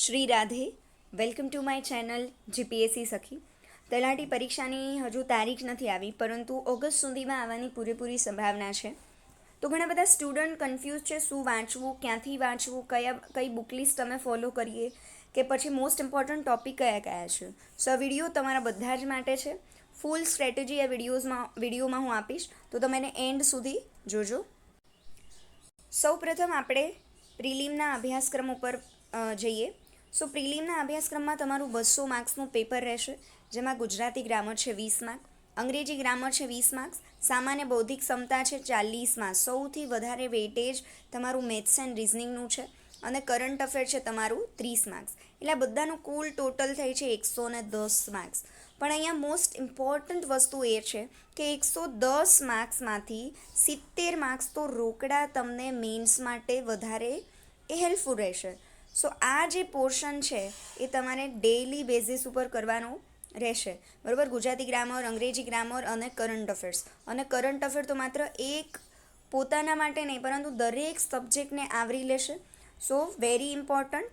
Shri Radhe welcome to my channel GPSC Sakhi. તલાટી પરીક્ષાની હજુ તારીખ નથી આવી, પરંતુ ઓગસ્ટ સુધીમાં આવવાની પૂરેપૂરી સંભાવના છે. તો ઘણા બધા સ્ટુડન્ટ કન્ફ્યુઝ છે, શું વાંચવું, ક્યાંથી વાંચવું, કયા, કઈ બુક લિસ્ટ અમે ફોલો કરીએ, કે પછી મોસ્ટ ઇમ્પોર્ટન્ટ ટોપિક કયા કયા છે. સો આ વીડિયો તમારા બધા જ માટે છે. ફૂલ સ્ટ્રેટેજી આ વિડીયોઝમાં વિડીયોમાં હું આપીશ. તો તમે એને એન્ડ સુધી જોજો. સૌ પ્રથમ આપણે પ્રિલિમના અભ્યાસક્રમ ઉપર જઈએ. સો પ્રિલિમના અભ્યાસક્રમમાં તમારું બસો માર્ક્સનું પેપર રહેશે, જેમાં ગુજરાતી ગ્રામર છે વીસ માર્ક, અંગ્રેજી ગ્રામર છે વીસ માર્ક્સ, સામાન્ય બૌદ્ધિક ક્ષમતા છે ચાલીસમાં સૌથી વધારે વેઇટેજ તમારું મેથ્સ એન્ડ રિઝનિંગનું છે અને કરંટ અફેર છે તમારું ત્રીસ માર્ક્સ. એટલે આ બધાનું કુલ ટોટલ થાય છે એકસો ને દસ માર્ક્સ. પણ અહીંયા મોસ્ટ ઇમ્પોર્ટન્ટ વસ્તુ એ છે કે એકસો દસ માર્ક્સમાંથી સિત્તેર માર્ક્સ તો રોકડા તમને મેન્સ માટે વધારે એ હેલ્પફુલ રહેશે. સો આ જે પોર્શન છે, એ તમારે ડેઇલી બેઝિસ ઉપર કરવાનું રહેશે. બરાબર? ગુજરાતી ગ્રામર, અંગ્રેજી ગ્રામર અને કરંટ અફેર્સ. અને કરંટ અફેર તો માત્ર એક પોતાના માટે નહીં, પરંતુ દરેક સબ્જેક્ટને આવરી લેશે. So very important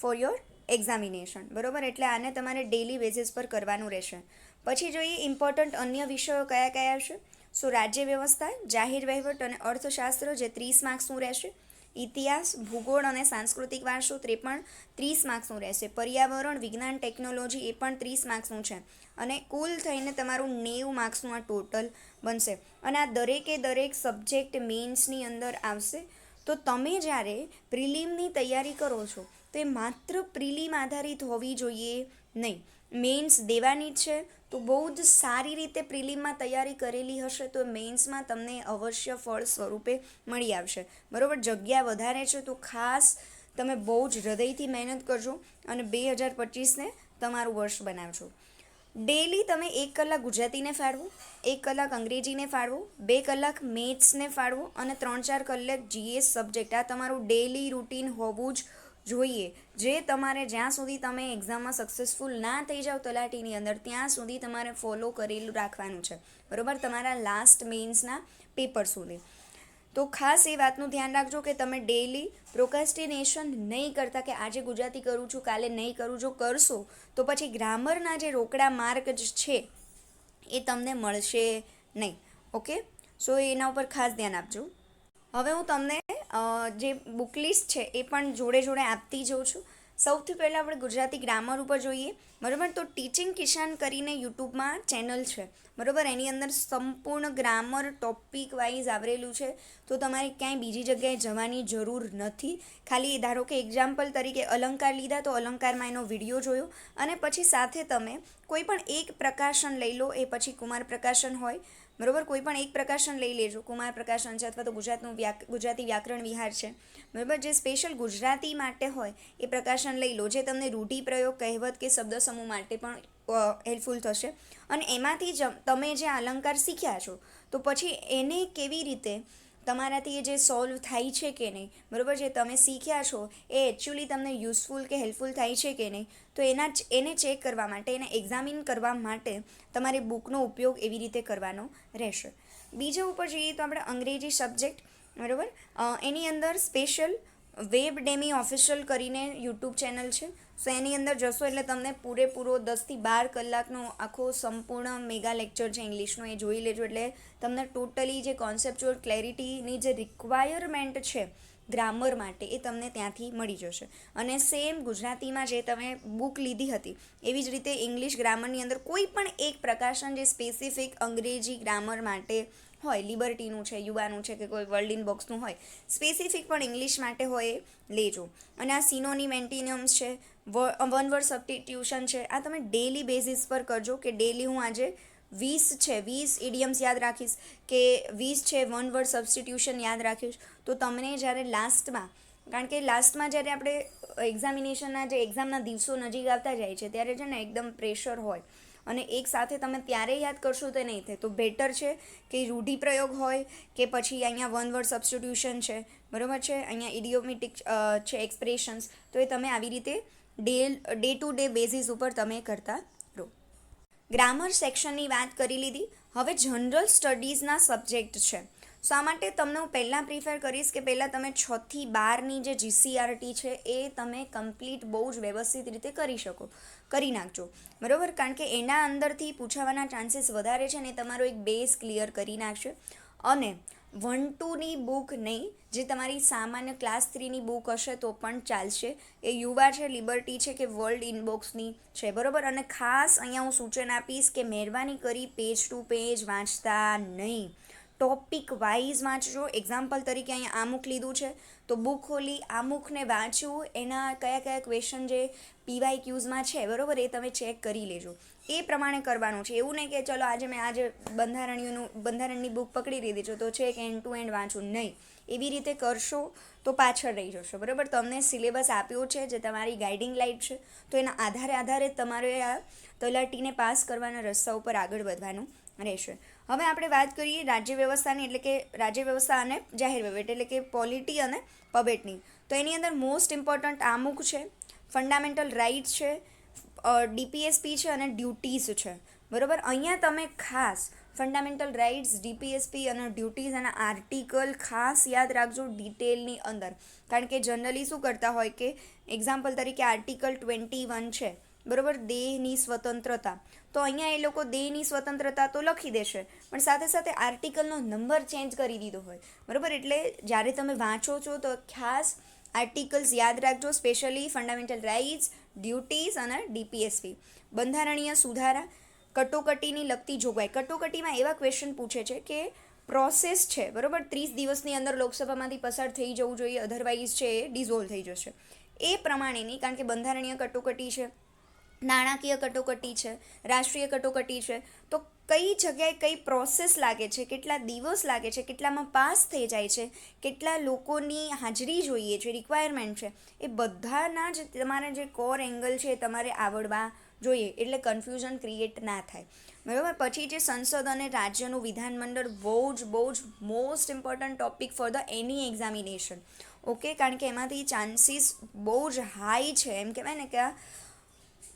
for your examination. બરાબર? એટલે આને તમારે ડેલી બેઝિસ પર કરવાનું રહેશે. પછી જોઈએ ઇમ્પોર્ટન્ટ અન્ય વિષયો કયા કયા છે. સો રાજ્ય વ્યવસ્થા, જાહેર વહીવટ અને અર્થશાસ્ત્ર જે ત્રીસ માર્ક્સનું રહેશે. ઇતિહાસ, ભૂગોળ અને સાંસ્કૃતિક વારસો તે પણ ત્રીસ માર્ક્સનું રહેશે. પર્યાવરણ, વિજ્ઞાન, ટેકનોલોજી એ પણ ત્રીસ માર્ક્સનું છે. અને કુલ થઈને તમારું નેવું માર્ક્સનું આ ટોટલ બનશે. અને આ દરેકે દરેક સબ્જેક્ટ મેન્સની અંદર આવશે. તો તમે જ્યારે પ્રિલિમની તૈયારી કરો છો, તો એ માત્ર પ્રિલિમ આધારિત હોવી જોઈએ નહીં. મેન્સ દેવાની છે, તો બહુ જ સારી રીતે પ્રિલિમમાં તૈયારી કરેલી હશે, તો મેન્સમાં તમને અવશ્ય ફળ સ્વરૂપે મળી આવશે. બરાબર, જગ્યા વધારે છે, તો ખાસ તમે બહુ જ હૃદયથી મહેનત કરજો અને બે હજાર પચીસને તમારું વર્ષ બનાવજો. ડેલી તમે એક કલાક ગુજરાતીને ફાળવો, એક કલાક અંગ્રેજીને ફાળવો, બે કલાક મેથ્સને ફાળવો અને ત્રણ ચાર કલાક જીએસ સબ્જેક્ટ આ તમારું ડેલી રૂટીન હોવું જ જોઈએ. જે તમારે જ્યાં સુધી તમે એક્ઝામમાં સક્સેસફુલ ના થઈ જાઓ તલાટીની અંદર, ત્યાં સુધી તમારે ફોલો કરેલું રાખવાનું છે. બરાબર? તમારા લાસ્ટ મેન્સના પેપર સુધી. તો ખાસ એ વાતનું ધ્યાન રાખજો કે તમે ડેલી પ્રોકાસ્ટિનેશન નહીં કરતા કે આજે ગુજરાતી કરું છું, કાલે નહીં કરું, જો કરશો, તો પછી ગ્રામરના જે રોકડા માર્ક જ છે, એ તમને મળશે નહીં. ઓકે સો એના ઉપર ખાસ ધ્યાન આપજો. હવે હું તમને જે બુક લિસ્ટ છે એ પણ જોડે જોડે આપતી જઉં છું. સૌથી પહેલાં આપણે ગુજરાતી ગ્રામર ઉપર જોઈએ. બરાબર? તો ટીચિંગ કિસાન કરીને યુટ્યુબમાં ચેનલ છે. બરાબર? એની અંદર સંપૂર્ણ ગ્રામર ટોપિક વાઇઝ આવરેલું છે. તો તમારે ક્યાંય બીજી જગ્યાએ જવાની જરૂર નથી. ખાલી ધારો કે એક્ઝામ્પલ તરીકે અલંકાર લીધા તો અલંકારમાં એનો વીડિયો જોયો. અને પછી સાથે તમે કોઈ પણ એક પ્રકાશન લઈ લો, એ પછી કુમાર પ્રકાશન હોય. બરાબર? કોઈ પણ એક પ્રકાશન લઈ લેજો. કુમાર પ્રકાશન છે અથવા તો ગુજરાતનું ગુજરાતી વ્યાકરણ વિહાર છે. બરાબર? જે સ્પેશિયલ ગુજરાતી માટે હોય, એ પ્રકાશન લઈ લો. જે તમને રૂઢિપ્રયોગ કહેવત કે શબ્દ સમૂહ માટે પણ હેલ્પફુલ થશે. અને એમાંથી જ તમે જે અલંકાર શીખ્યા છો, તો પછી એને કેવી રીતે તમારાથી એ જે સોલ્વ થાય છે કે નહીં, બરાબર જે તમે શીખ્યા છો, એ એકચ્યુઅલી તમને યુઝફુલ કે હેલ્પફુલ થાય છે કે નહીં, તો એના એને ચેક કરવા માટે, એને એક્ઝામિન કરવા માટે તમારે બુકનો ઉપયોગ એવી રીતે કરવાનો રહેશે. બીજા ઉપર જઈએ તો આપણે અંગ્રેજી સબ્જેક્ટ બરાબર? એની અંદર સ્પેશિયલ વેબ ડેમી ઓફિશિયલ કરીને યુટ્યુબ ચેનલ છે. સો એની અંદર જશો એટલે તમને પૂરેપૂરો દસથી બાર કલાકનો આખો સંપૂર્ણ મેગા લેક્ચર છે ઇંગ્લિશનો, એ જોઈ લેજો. એટલે તમને ટોટલી જે કોન્સેપ્ચ્યુઅલ ક્લેરિટીની જે રિક્વાયરમેન્ટ છે ગ્રામર માટે એ તમને ત્યાંથી મળી જશે. અને સેમ ગુજરાતીમાં જે તમે બુક લીધી હતી, એવી જ રીતે ઇંગ્લિશ ગ્રામરની અંદર કોઈ પણ એક પ્રકાશન જે સ્પેસિફિક અંગ્રેજી ગ્રામર માટે હોય લિબર્ટીનું છે યુવાનું છે કે કોઈ વર્લ્ડ ઇન બોક્સનું હોય સ્પેસિફિક પણ ઇંગ્લિશ માટે હોય એ લેજો. અને આ સિનોની મેન્ટિનિયમ્સ છે વન વર્ડ સબસ્ટિટ્યુશન છે, આ તમે ડેલી બેઝિસ પર કરજો કે ડેલી હું આજે વીસ છે, વીસ ઇડિયમ્સ યાદ રાખીશ કે વીસ છે વન વર્ડ સબસ્ટિટ્યુશન યાદ રાખીશ, તો તમને જ્યારે લાસ્ટમાં કારણ કે લાસ્ટમાં જ્યારે આપણે એક્ઝામિનેશનના જે એક્ઝામના દિવસો નજીક આવતા જાય છે, ત્યારે છે ને એકદમ પ્રેશર હોય. અને એક સાથે તમે ત્યારે યાદ કરશો તો નહીં થાય. તો બેટર છે કે રૂઢિપ્રયોગ હોય કે પછી અહીંયા વન વર્ડ સબસ્ટિટ્યુશન છે. બરાબર છે? અહીંયા ઇડિયોમેટિક છે એક્સપ્રેશન્સ તો એ તમે આવી રીતે day day to day basis ઉપર તમે કરતા રહો. ગ્રામર સેક્શનની વાત કરી લીધી. હવે જનરલ સ્ટડીઝના સબ્જેક્ટ છે. સો આ માટે તમને હું પહેલાં પ્રિફર કરીશ કે પહેલાં તમે છથી બારની જે જીસીઆરટી છે એ તમે કમ્પ્લીટ બહુ જ વ્યવસ્થિત રીતે કરી શકો, કરી નાખજો. બરાબર? કારણ કે એના અંદરથી પૂછાવાના ચાન્સીસ વધારે છે ને તમારો એક બેઝ ક્લિયર કરી નાખશે. અને વન ટુની બુક નહીં, જે તમારી સામાન્ય ક્લાસ થ્રીની બુક હશે તો પણ ચાલશે. એ યુવા છે લિબર્ટી છે કે વર્લ્ડ ઇનબોક્સની છે, બરાબર? અને ખાસ અહીંયા હું સૂચન આપીશ કે મહેરબાની કરી પેજ ટુ પેજ વાંચતા નહીં. Topic wise વાંચજો. એક્ઝામ્પલ તરીકે અહીંયા આમુખ લીધું છે. તો બુક ખોલી, આમુખને વાંચવું એના કયા કયા ક્વેશ્ચન જે પીવાય ક્યુઝમાં છે, બરાબર, એ તમે ચેક કરી લેજો. એ પ્રમાણે કરવાનું છે. એવું નહીં કે ચલો આજે મેં આજે બંધારણીયનું, બંધારણની બુક પકડી લીધી છે, તો છે કે એન્ડ ટુ એન્ડ વાંચું. નહીં. એવી રીતે કરશો તો પાછળ રહી જશો. બરાબર? તમને સિલેબસ આપ્યો છે જે તમારી ગાઈડિંગ લાઇટ છે, તો એના આધારે આધારે તમારે આ તલાટીને પાસ કરવાના રસ્તા ઉપર આગળ વધવાનું રહેશે. હવે આપણે વાત કરીએ રાજ્ય વ્યવસ્થાની, એટલે કે રાજ્ય વ્યવસ્થા અને જાહેર વહીવટ એટલે કે પોલિટી અને પબેટની. તો એની અંદર મોસ્ટ ઇમ્પોર્ટન્ટ આમુખ છે ફંડામેન્ટલ રાઇટ્સ છે ડીપીએસપી છે અને ડ્યુટીઝ છે. બરાબર? અહીંયા તમે ખાસ ફંડામેન્ટલ રાઇટ્સ ડીપીએસપી અને ડ્યુટીઝ અને આર્ટિકલ ખાસ યાદ રાખજો ડિટેલની અંદર. કારણ કે જનરલી શું કરતા હોય કે એક્ઝામ્પલ તરીકે આર્ટિકલ ટ્વેન્ટી વન છે. બરાબર? દેહની સ્વતંત્રતા. તો અહીંયા એ લોકો દેહની સ્વતંત્રતા તો લખી દેશે, પણ સાથે સાથે આર્ટિકલનો નંબર ચેન્જ કરી દીધો હોય. બરાબર? એટલે જ્યારે તમે વાંચો છો તો ખાસ આર્ટિકલ્સ યાદ રાખજો, સ્પેશિયલી ફંડામેન્ટલ રાઇટ્સ, ડ્યુટીઝ અને ડીપીએસપી બંધારણીય સુધારા, કટોકટીની લગતી જોગવાઈ. કટોકટીમાં એવા ક્વેશ્ચન પૂછે છે કે પ્રોસેસ છે, બરાબર? ત્રીસ દિવસની અંદર લોકસભામાંથી પસાર થઈ જવું જોઈએ અધરવાઇઝ છે એ ડિઝોલ્વ થઈ જશે. એ પ્રમાણેની, કારણ કે બંધારણીય કટોકટી છે નાણાકીય કટોકટી છે, રાષ્ટ્રીય કટોકટી છે, તો કઈ જગ્યાએ કઈ પ્રોસેસ લાગે છે, કેટલા દિવસ લાગે છે, કેટલામાં પાસ થઈ જાય છે, કેટલા લોકોની હાજરી જોઈએ છે રિક્વાયરમેન્ટ છે, એ બધાના જ તમારા જે કોર એંગલ છે તમારે આવડવા જોઈએ, એટલે કન્ફ્યુઝન ક્રિએટ ના થાય. બરાબર? પછી જે સંસદ અને રાજ્યનું વિધાનમંડળ બહુ જ બહુ જ most important topic for the any examination okay કારણ કે એમાંથી ચાન્સીસ બહુ જ હાઈ છે. એમ કહેવાય ને કે આ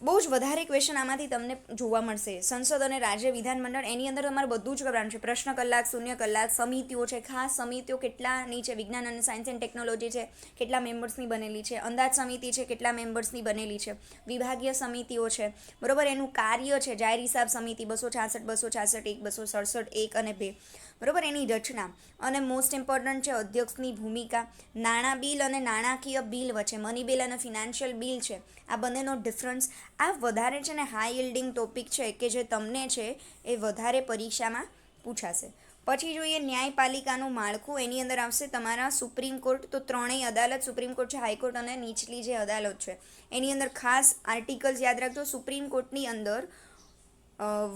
બહુ જ વધારે ક્વેશ્ચન આમાંથી તમને જોવા મળશે. સંસદ અને રાજ્ય વિધાનમંડળ, એની અંદર તમારે બધું જ કરવાનું છે. પ્રશ્ન કલાક, શૂન્ય કલાક, સમિતિઓ છે. ખાસ સમિતિઓ કેટલાની છે? વિજ્ઞાન અને સાયન્સ એન્ડ ટેકનોલોજી છે. કેટલા મેમ્બર્સની બનેલી છે? અંદાજ સમિતિ છે. કેટલા મેમ્બર્સની બનેલી છે? વિભાગીય સમિતિઓ છે. બરોબર? એનું કાર્ય છે. જાહેર હિસાબ સમિતિ બસો છાસઠ બસો છાસઠ એક, બસો સડસઠ એક અને બે. બરાબર? એની રચના. અને મોસ્ટ ઇમ્પોર્ટન્ટ છે અધ્યક્ષની ભૂમિકા. નાણાં બિલ અને નાણાકીય બિલ વચ્ચે મની બિલ અને ફિનાન્શિયલ બિલ છે. આ બંનેનો ડિફરન્સ આ વધારે છે ને હાઈ યિલ્ડિંગ ટોપિક છે કે જે તમને છે, એ વધારે પરીક્ષામાં પૂછાશે. પછી જોઈએ ન્યાયપાલિકાનું માળખું. એની અંદર આવશે તમારા સુપ્રીમ કોર્ટ. તો ત્રણેય અદાલત, સુપ્રીમ કોર્ટ છે હાઈકોર્ટ અને નીચલી જે અદાલત છે. એની અંદર ખાસ આર્ટિકલ્સ યાદ રાખજો. સુપ્રીમ કોર્ટની અંદર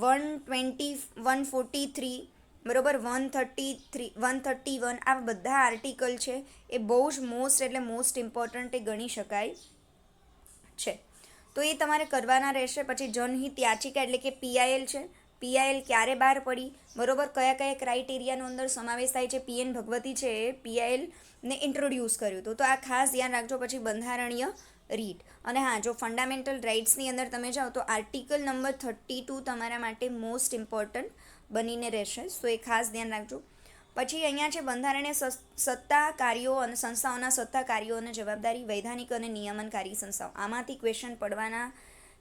one twenty one forty three બરોબર one thirty three, one thirty one આ બધા આર્ટિકલ છે, એ બહુ જ મોસ્ટ એટલે મોસ્ટ ઇમ્પોર્ટન્ટ એ ગણી શકાય છે. તો એ તમારે કરવાના રહેશે, પછી જનહિત યાચિકા એટલે કે પીઆઈએલ છે. પીઆઈએલ ક્યારે બહાર પડી? બરોબર, કયા કયા ક્રાઇટેરિયાનો અંદર સમાવેશ થાય છે? પીએન ભગવતી છે એ પીઆઈએલને ઇન્ટ્રોડ્યુસ કર્યું હતું. તો આ ખાસ ધ્યાન રાખજો, પછી બંધારણીય રીટ અને હા, જો ફંડામેન્ટલ રાઇટ્સની અંદર તમે જાઓ, તો આર્ટિકલ નંબર થર્ટી ટુ તમારા માટે મોસ્ટ ઇમ્પોર્ટન્ટ બનીને રહેશે. સો એ ખાસ ધ્યાન રાખજો. પછી અહીંયા છે બંધારણીય સત્તા કાર્યો અને સંસ્થાઓના સત્તા કાર્યો અને જવાબદારી, વૈધાનિક અને નિયમનકારી સંસ્થાઓ. આમાંથી ક્વેશ્ચન પડવાના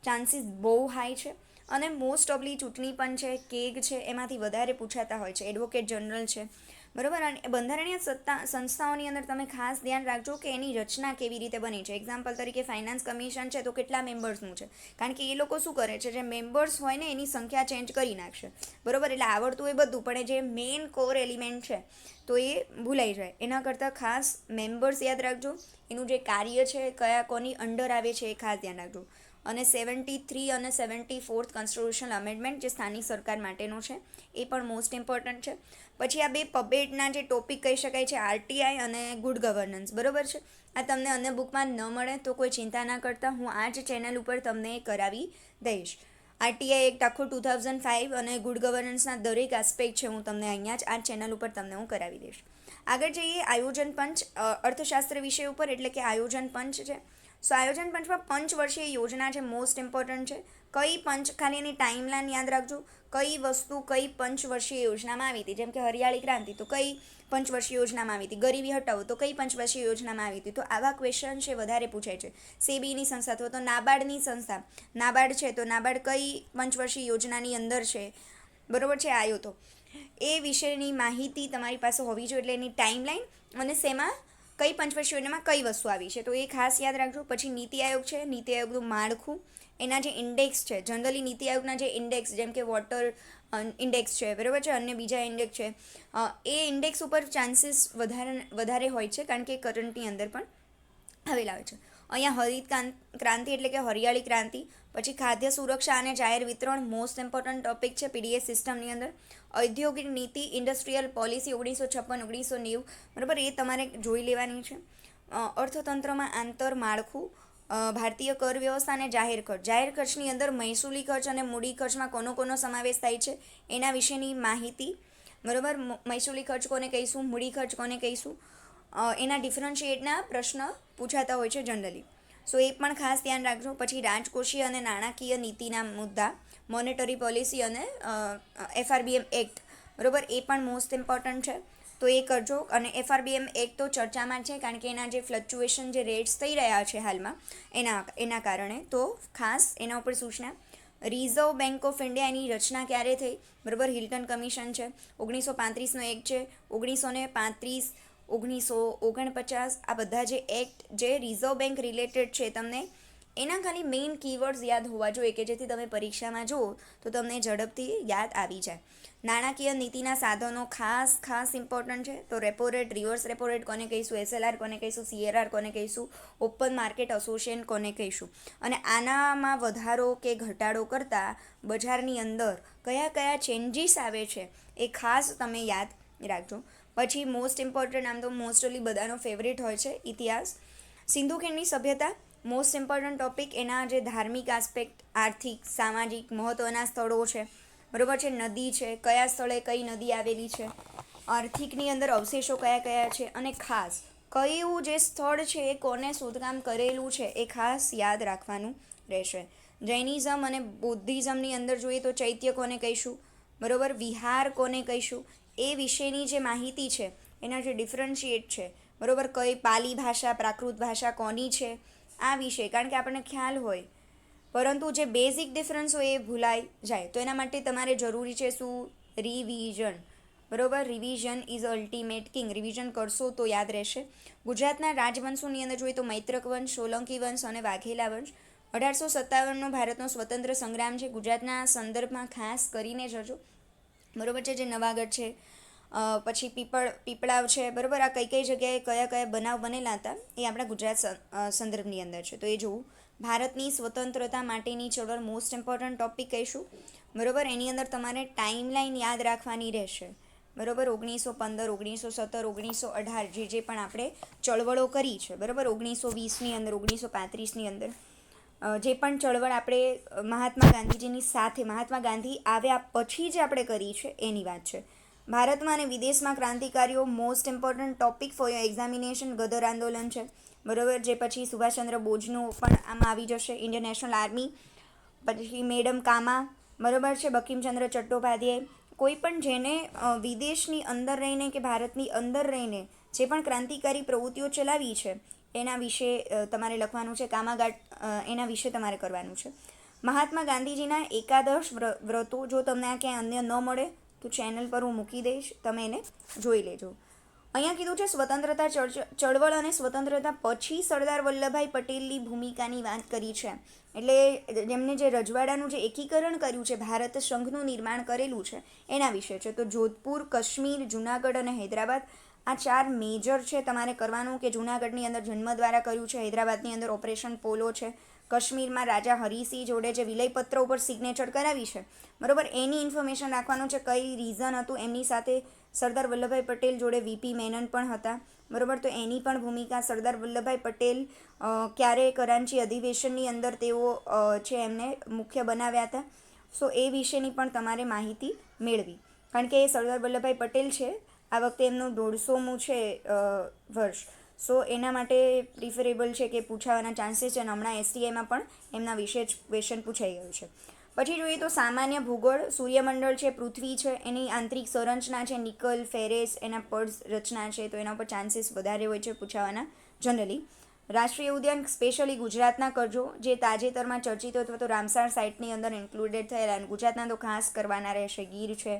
ચાન્સીસ બહુ હાઈ છે. અને મોસ્ટ ઓફલી ચૂંટણી પણ છે, કેગ છે, એમાંથી વધારે પૂછાતા હોય છે. એડવોકેટ જનરલ છે. બરાબર? અને બંધારણીય સત્તા સંસ્થાઓની અંદર તમે ખાસ ધ્યાન રાખજો કે એની રચના કેવી રીતે બની છે. એક્ઝામ્પલ તરીકે ફાઇનાન્સ કમિશન છે તો કેટલા મેમ્બર્સનું છે? કારણ કે એ લોકો શું કરે છે? જે મેમ્બર્સ હોય ને એની સંખ્યા ચેન્જ કરી નાખશે. બરાબર? એટલે આવડતું એ બધું, પણ જે મેઇન કોર એલિમેન્ટ છે તો એ ભૂલાઈ જાય. એના કરતાં ખાસ મેમ્બર્સ યાદ રાખજો. એનું જે કાર્ય છે, કયા કોની અંડર આવે છે એ ખાસ ધ્યાન રાખજો. અને સેવન્ટી થ્રી અને સેવન્ટી ફોર્થ કોન્સ્ટિટ્યુશનલ અમેન્ડમેન્ટ જે સ્થાનિક સરકાર માટેનો છે, એ પણ મોસ્ટ ઇમ્પોર્ટન્ટ છે. પછી આ બે પબેટના જે ટોપિક કહી શકાય છે આરટીઆઈ અને ગુડ ગવર્નન્સ બરોબર છે? આ તમને અન્ય બુકમાં ન મળે તો કોઈ ચિંતા ના કરતા, હું આ જ ચેનલ ઉપર તમને કરાવી દઈશ. આરટીઆઈ એક આખો ટુ થાઉઝન્ડ ફાઇવ અને ગુડ ગવર્નન્સના દરેક આસ્પેક્ટ છે, હું તમને અહીંયા જ આ ચેનલ ઉપર તમને હું કરાવી દઈશ. આગળ જઈએ આયોજન પંચ અર્થશાસ્ત્ર વિષય ઉપર, એટલે કે આયોજન પંચ છે. સો આયોજન પંચમાં પંચવર્ષીય યોજના છે મોસ્ટ ઇમ્પોર્ટન્ટ છે, કઈ પંચ ખાલી એની ટાઈમલાઈન યાદ રાખજો. કઈ વસ્તુ કઈ પંચવર્ષીય યોજનામાં આવી હતી? જેમ કે હરિયાળી ક્રાંતિ, તો કઈ પંચવર્ષીય યોજનામાં આવી હતી? ગરીબી હટાવો, તો કઈ પંચવર્ષીય યોજનામાં આવી હતી? તો આવા ક્વેશ્ચન છે, વધારે પૂછાય છે. સેબીની સંસ્થા અથવા તો નાબાર્ડની સંસ્થા. નાબાર્ડ છે, તો નાબાર્ડ કઈ પંચવર્ષીય યોજનાની અંદર છે? બરોબર છે આવ્યો તો. એ વિશેની માહિતી તમારી પાસે હોવી જોઈએ, એટલે એની ટાઈમલાઈન અને શેમાં કઈ પંચવર્ષીય યોજનામાં કઈ વસ્તુ આવી છે? તો એ ખાસ યાદ રાખજો. પછી નીતિ આયોગ છે. નીતિ આયોગનું માળખું. એના જે ઇન્ડેક્સ છે, જનરલી નીતિ આયોગના જે ઇન્ડેક્સ, જેમ કે વોટર ઇન્ડેક્સ છે, બરાબર છે? અન્ય બીજા ઇન્ડેક્સ છે. એ ઇન્ડેક્સ ઉપર ચાન્સીસ વધારે વધારે હોય છે, કારણ કે કરંટની અંદર પણ આવેલા હોય છે. અહીંયા હરિત ક્રાંતિ એટલે કે હરિયાળી ક્રાંતિ, પછી ખાદ્ય સુરક્ષા અને જાહેર વિતરણ મોસ્ટ ઇમ્પોર્ટન્ટ ટોપિક છે પીડીએસ સિસ્ટમની અંદર. ઔદ્યોગિક નીતિ ઇન્ડસ્ટ્રીયલ પોલિસી ઓગણીસો છપ્પન, ઓગણીસો નેવું, બરાબર, એ તમારે જોઈ લેવાની છે. અર્થતંત્રમાં આંતર માળખું ભારતીય કર વ્યવસ્થા અને જાહેર ખર્ચ. જાહેર ખર્ચની અંદર મહેસૂલી ખર્ચ અને મૂડી ખર્ચમાં કોનો કોનો સમાવેશ થાય છે, એના વિશેની માહિતી, બરાબર મહેસૂલી ખર્ચ કોને કહીશું, મૂડી ખર્ચ કોને કહીશું? એના ડિફરન્શિએટના પ્રશ્ન પૂછાતા હોય છે જનરલી સો એ પણ ખાસ ધ્યાન રાખજો. પછી રાજકોષીય અને નાણાકીય નીતિના મુદ્દા મોનેટરી પોલિસી અને એફઆરબીએમ એક્ટ બરોબર? એ પણ મોસ્ટ ઇમ્પોર્ટન્ટ છે. તો એ કરજો. અને એફઆરબીએમ એક્ટ તો ચર્ચામાં છે, કારણ કે એના જે ફ્લક્ચ્યુએશન જે રેટ્સ થઈ રહ્યા છે હાલમાં, એના એના કારણે. તો ખાસ એના ઉપર સૂચના. રિઝર્વ બેંક ઓફ ઇન્ડિયા એની રચના ક્યારે થઈ? બરાબર? હિલ્ટન કમિશન છે. ઓગણીસો પાંત્રીસનો એક છે. ઓગણીસો ને પાંત્રીસ ઓગણીસો ઓગણપચાસ, આ બધા જે એક્ટ જે રિઝર્વ બેંક રિલેટેડ છે તમને, એના ખાલી મેઇન કીવર્ડ્સ યાદ હોવા જોઈએ કે જેથી તમે પરીક્ષામાં જુઓ તો તમને ઝડપથી યાદ આવી જાય. નાણાકીય નીતિના સાધનો ખાસ ખાસ ઇમ્પોર્ટન્ટ છે. તો repo rate reverse repo rate કોને કહીશું? એસએલઆર કોને કહીશું? સીએરઆર કોને કહીશું? ઓપન માર્કેટ એસોસિએશન કોને કહીશું? અને આનામાં વધારો કે ઘટાડો કરતાં બજારની અંદર કયા કયા ચેન્જીસ આવે છે એ ખાસ તમે યાદ રાખજો. પછી મોસ્ટ ઇમ્પોર્ટન્ટ આમ તો મોસ્ટલી બધાનો ફેવરેટ હોય છે, ઇતિહાસ. સિંધુ ખીણની સભ્યતા મોસ્ટ ઇમ્પોર્ટન્ટ ટોપિક એના જે ધાર્મિક આસ્પેક્ટ આર્થિક, સામાજિક મહત્ત્વના સ્થળો છે. બરોબર છે? નદી છે. કયા સ્થળે કઈ નદી આવેલી છે? આર્થિકની અંદર અવશેષો કયા કયા છે? અને ખાસ, કયું જે સ્થળ છે એ કોને શોધકામ કરેલું છે એ ખાસ યાદ રાખવાનું રહેશે. જૈનિઝમ અને બુદ્ધિઝમની અંદર જોઈએ તો ચૈત્ય કોને કહીશું? બરોબર? વિહાર કોને કહીશું? એ વિશેની જે માહિતી છે, એના જે ડિફરન્શિએટ છે, બરાબર, કઈ પાલી ભાષા, પ્રાકૃત ભાષા કોની છે, આ વિશે, કારણ કે આપણને ખ્યાલ હોય. પરંતુ જે બેઝિક ડિફરન્સ હોય એ ભૂલાઈ જાય. તો એના માટે તમારે જરૂરી છે શું? રિવિઝન બરોબર? Revision is ultimate king revision કરશો તો યાદ રહેશે. ગુજરાતના રાજવંશોની અંદર જોઈએ તો મૈત્રક વંશ સોલંકી વંશ અને વાઘેલા વંશ અઢારસો સત્તાવનનો ભારતનો સ્વતંત્ર સંગ્રામ છે. ગુજરાતના સંદર્ભમાં ખાસ કરીને જજો. બરોબર છે, જે નવાગઢ છે. પછી પીપળ, પીપળાવ છે, બરોબર? આ કઈ કઈ જગ્યાએ કયા કયા બનાવ બનેલા હતા, એ આપણા ગુજરાત સંદર્ભની અંદર છે. તો એ જોવું. ભારતની સ્વતંત્રતા માટેની ચળવળ મોસ્ટ ઇમ્પોર્ટન્ટ ટોપિક કહીશું. બરોબર? એની અંદર તમારે ટાઈમલાઈન યાદ રાખવાની રહેશે. બરોબર? ઓગણીસો પંદર, ઓગણીસો સત્તર, ઓગણીસો અઢાર જે જે પણ આપણે ચળવળો કરી છે. બરોબર? ઓગણીસો વીસની અંદર, ઓગણીસો પાંત્રીસની અંદર. જે પણ ચળવળ આપણે મહાત્મા ગાંધીજીની સાથે, મહાત્મા ગાંધી આવ્યા પછી જ આપણે કરી છે, એની વાત છે. ભારતમાં અને વિદેશમાં ક્રાંતિકારીઓ most important topic for your examination Gadar આંદોલન છે. બરોબર? જે પછી સુભાષચંદ્ર બોઝનું પણ આમાં આવી જશે ઇન્ડિયન નેશનલ આર્મી પછી મેડમ કામા, બરોબર છે? બકીમચંદ્ર ચટ્ટોપાધ્યાય. કોઈ પણ જેને વિદેશની અંદર રહીને કે ભારતની અંદર રહીને જે પણ ક્રાંતિકારી પ્રવૃત્તિઓ ચલાવી છે એના વિશે તમારે લખવાનું છે, કામાગાટ એના વિશે તમારે કરવાનું છે. મહાત્મા ગાંધીજીના એકાદશ વ્ર- વ્રતો જો તમને આ ક્યાંય અન્ય ન મળે, તો ચેનલ પર હું મૂકી દઈશ, તમે એને જોઈ લેજો. અહીંયા કીધું છે, સ્વતંત્રતા ચળવળ અને સ્વતંત્રતા પછી સરદાર વલ્લભભાઈ પટેલની ભૂમિકાની વાત કરી છે. એટલે જેમને જે રજવાડાનું જે એકીકરણ કર્યું છે, ભારત સંઘનું નિર્માણ કરેલું છે, એના વિશે છે. તો જોધપુર, કાશ્મીર, જુનાગઢ અને હૈદરાબાદ આ ચાર મેજર છે તમારે કરવાનું કે જુનાગઢની અંદર જન્મ દ્વારા કર્યું છે, હૈદરાબાદની અંદર ઓપરેશન પોલો છે, કાશ્મીરમાં રાજા હરિસિંહ જોડે જે વિલયપત્ર ઉપર સિગ્નેચર કરાવી છે. બરાબર, એની ઇન્ફોર્મેશન રાખવાનું છે કઈ રીઝન હતું? એમની સાથે સરદાર વલ્લભભાઈ પટેલ જોડે વીપી મેનન પણ હતા. બરાબર, તો એની પણ ભૂમિકા સરદાર વલ્લભભાઈ પટેલ ક્યારે કરાંચી અધિવેશનની અંદર તેઓ છે એમને મુખ્ય બનાવ્યા હતા. સો એ વિશેની પણ તમારે માહિતી મેળવી. કારણ કે એ સરદાર વલ્લભભાઈ પટેલ છે આ વખતે એમનું દોઢસોમું છે વર્ષ. સો એના માટે પ્રિફરેબલ છે કે પૂછાવાના ચાન્સીસ છે અને હમણાં એસટીઆઈમાં પણ એમના વિશે જ ક્વેશ્ચન પૂછાઈ ગયું છે. પછી જોઈએ તો સામાન્ય ભૂગોળ, સૂર્યમંડળ છે, પૃથ્વી છે, એની આંતરિક સંરચના છે, નિકલ, ફેરેસ, એના પર્સ રચના છે, તો એના પર ચાન્સીસ વધારે હોય છે પૂછાવાના જનરલી. રાષ્ટ્રીય ઉદ્યાન સ્પેશિયલી ગુજરાતના કરજો, જે તાજેતરમાં ચર્ચિત અથવા તો રામસાર સાઇટની અંદર ઇન્ક્લુડેડ થયેલા અને ગુજરાતના તો ખાસ કરવાના રહેશે, ગીર છે.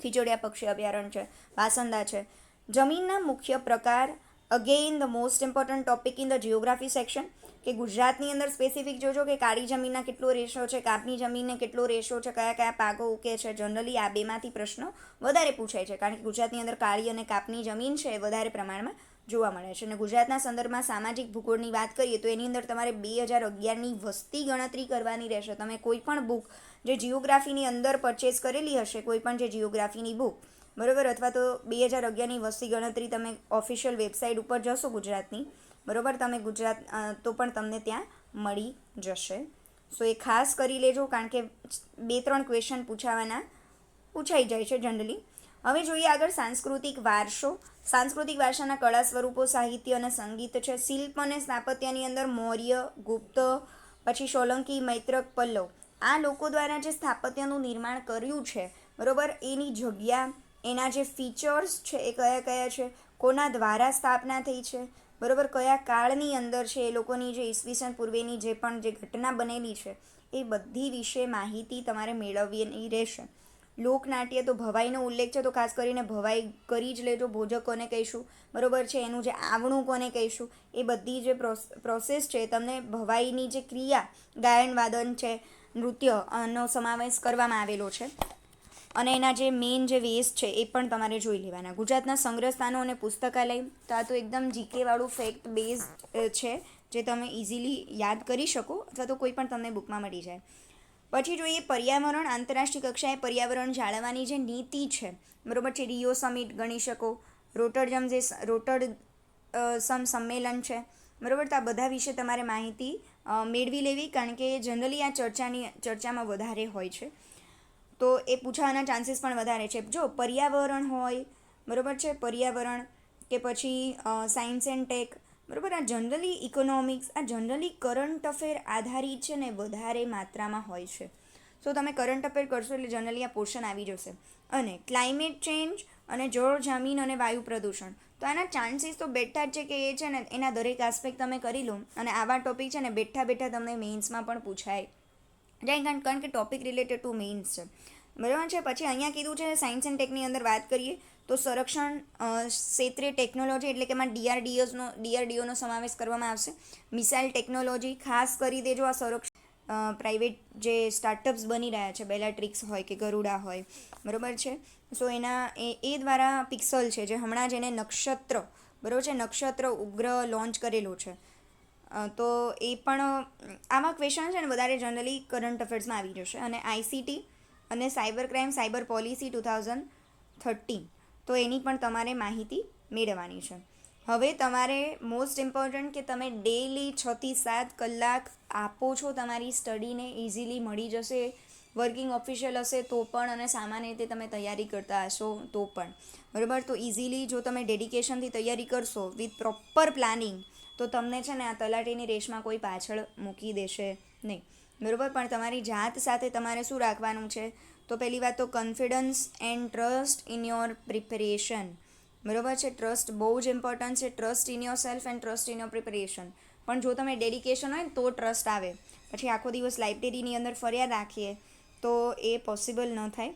ખીચોડિયા પક્ષી અભયારણ્ય છે, વાસંદા છે. જમીનના મુખ્ય પ્રકાર again the most important topic in the geography section કે ગુજરાતની અંદર સ્પેસિફિક જોજો કે કાળી જમીનના કેટલો રેશો છે, કાપની જમીનને કેટલો રેશો છે, કયા કયા પાકો ઉકે છે જનરલી આ બેમાંથી પ્રશ્નો વધારે પૂછાય છે, કારણ કે ગુજરાતની અંદર કાળી અને કાપની જમીન છે એ વધારે પ્રમાણમાં જોવા મળે છે. અને ગુજરાતના સંદર્ભમાં સામાજિક ભૂગોળની વાત કરીએ તો એની અંદર તમારે બે હજાર અગિયારની વસ્તી ગણતરી કરવાની રહેશે. તમે કોઈ પણ બુક જે જિયોગ્રાફીની અંદર પરચેસ કરેલી હશે, કોઈ પણ જે જિયોગ્રાફીની બુક બરાબર? અથવા તો બે હજાર અગિયારની વસ્તી ગણતરી તમે ઓફિશિયલ વેબસાઇટ ઉપર જશો ગુજરાતની, બરાબર? તમે ગુજરાત તો પણ તમને ત્યાં મળી જશે. સો એ ખાસ કરી લેજો, કારણ કે બે ત્રણ ક્વેશ્ચન પૂછાવાના પૂછાઈ જાય છે જનરલી હવે જોઈએ આગળ સાંસ્કૃતિક વારસો. સાંસ્કૃતિક વારસાના કળા સ્વરૂપો, સાહિત્ય અને સંગીત છે. શિલ્પ અને સ્થાપત્યની અંદર મૌર્ય, ગુપ્ત, પછી સોલંકી, મૈત્રક, પલ્લવ. આ લોકો દ્વારા જે સ્થાપત્યનું નિર્માણ કર્યું છે, બરાબર? એની જગ્યા, એના જે ફીચર્સ છે એ કયા કયા છે? કોના દ્વારા સ્થાપના થઈ છે? બરાબર? કયા કાળની અંદર છે એ લોકોની જે ઈસવીસન પૂર્વેની જે પણ જે ઘટના બનેલી છે, એ બધી વિશે માહિતી તમારે મેળવવી રહેશે. લોકનાટ્ય તો ભવાઈનો ઉલ્લેખ છે, તો ખાસ કરીને ભવાઈ કરી જ લેજો, ભોજક કોને કહીશું? બરાબર છે? એનું જે આવણું કોને કહીશું? એ બધી જે પ્રોસેસ છે તમને ભવાઈની જે ક્રિયા ગાયન વાદન છે નૃત્યનો સમાવેશ કરવામાં આવેલો છે. અને એના જે મેઇન જે વેસ્ટ છે, એ પણ તમારે જોઈ લેવાના. ગુજરાતના સંગ્રહ સ્થાનો અને પુસ્તકાલય, તો આ તો એકદમ જીકેવાળું ફેક્ટ બેઝ છે, જે તમે ઇઝીલી યાદ કરી શકો, અથવા તો કોઈ પણ તમને બુકમાં મળી જાય. પછી જોઈએ પર્યાવરણ, આંતરરાષ્ટ્રીય કક્ષાએ પર્યાવરણ જાળવવાની જે નીતિ છે, બરાબર છે રિયો સમિટ ગણી શકો રોટરજમ જે રોટર સમ સંમેલન છે બરાબર? તો આ બધા વિશે તમારે માહિતી મેળવી લેવી, કારણ કે જનરલી આ ચર્ચાની, ચર્ચામાં વધારે હોય છે. તો એ પૂછાવાના ચાન્સીસ પણ વધારે છે. જો પર્યાવરણ હોય, બરાબર છે? પર્યાવરણ કે પછી સાયન્સ એન્ડ ટેક, બરાબર? આ જનરલી ઇકોનોમિક્સ, આ જનરલી કરંટ અફેર આધારિત છે ને વધારે માત્રામાં હોય છે. સો તમે કરંટ અફેર કરશો એટલે જનરલી આ પોર્શન આવી જશે. અને ક્લાઇમેટ ચેન્જ અને જળ જમીન અને વાયુ પ્રદૂષણ. તો આના ચાન્સીસ તો બેઠા જ છે કે એ છે ને એના દરેક આસ્પેક્ટ તમે કરી લો અને આવા ટોપિક છે ને બેઠા બેઠા તમને મેઇન્સમાં પણ પૂછાય. જાય કારણ કારણ કે ટોપિક રિલેટેડ ટુ મેઇન્સ છે. બરાબર છે? પછી અહીંયા કીધું છે સાયન્સ એન્ડ ટેકની અંદર વાત કરીએ, તો સંરક્ષણ ક્ષેત્રે ટેકનોલોજી એટલે કે એમાં ડીઆરડીઓનો ડીઆરડીઓનો સમાવેશ કરવામાં આવશે. મિસાઇલ ટેકનોલોજી ખાસ કરી દેજો આ સંરક્ષણ પ્રાઇવેટ જે સ્ટાર્ટઅપ્સ બની રહ્યા છે બેલાટ્રિક્સ હોય કે ગરુડા હોય, બરાબર છે? સો એના, એ એ દ્વારા પિક્સલ છે, જે હમણાં જ એને નક્ષત્ર, બરાબર છે? નક્ષત્ર ઉગ્ર લોન્ચ કરેલું છે. તો એ પણ, આવા ક્વેશ્ચન છે ને, વધારે જનરલી કરંટ અફેર્સમાં આવી જશે. અને આઈસીટી અને cyber crime cyber policy two thousand thirteen તો એની પણ તમારે માહિતી મેળવવાની છે. હવે તમારે મોસ્ટ ઇમ્પોર્ટન્ટ કે તમે ડેલી છથી સાત કલાક આપો છો તમારી સ્ટડીને ઇઝીલી મળી જશે. વર્કિંગ ઓફિશિયલ હશે તો પણ અને સામાન્ય રીતે તમે તૈયારી કરતા હશો તો પણ. બરાબર? તો ઇઝીલી જો તમે ડેડિકેશનથી તૈયારી કરશો વિથ પ્રોપર પ્લાનિંગ તો તમને છે ને આ તલાટીની રેસમાં કોઈ પાછળ મૂકી દેશે નહીં. બરાબર? પણ તમારી જાત સાથે તમારે શું રાખવાનું છે? તો પહેલી વાત તો confidence and trust in your preparation બરાબર છે ટ્રસ્ટ બહુ જ ઇમ્પોર્ટન્ટ છે trust in yourself and trust in your preparation પણ જો તમે ડેડિકેશન હોય ને, તો ટ્રસ્ટ આવે. પછી આખો દિવસ લાઇબ્રેરીની અંદર ફર્યા રાખીએ, તો એ પોસિબલ ન થાય.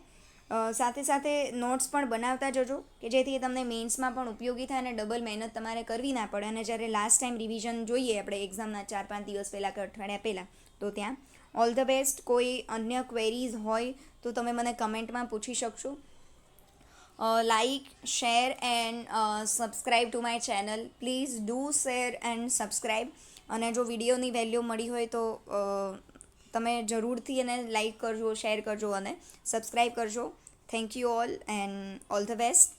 સાથે સાથે નોટ્સ પણ બનાવતા જજો, કે જેથી તમને મેન્સમાં પણ ઉપયોગી થાય અને ડબલ મહેનત તમારે કરવી ના પડે. અને જ્યારે લાસ્ટ ટાઈમ રિવિઝન જોઈએ, આપણે એક્ઝામના ચાર પાંચ દિવસ પહેલાં કે અઠવાડિયા પહેલાં, તો ત્યાં. ઓલ ધ બેસ્ટ કોઈ અન્ય ક્વેરીઝ હોય, તો તમે મને કમેન્ટમાં પૂછી શકશો. Like share and subscribe to my channel please do share and subscribe અને જો વિડીયોની વેલ્યુ મળી હોય તો તમે જરૂરથી એને લાઈક કરજો શેર કરજો અને સબસ્ક્રાઈબ કરજો. Thank you all and all the best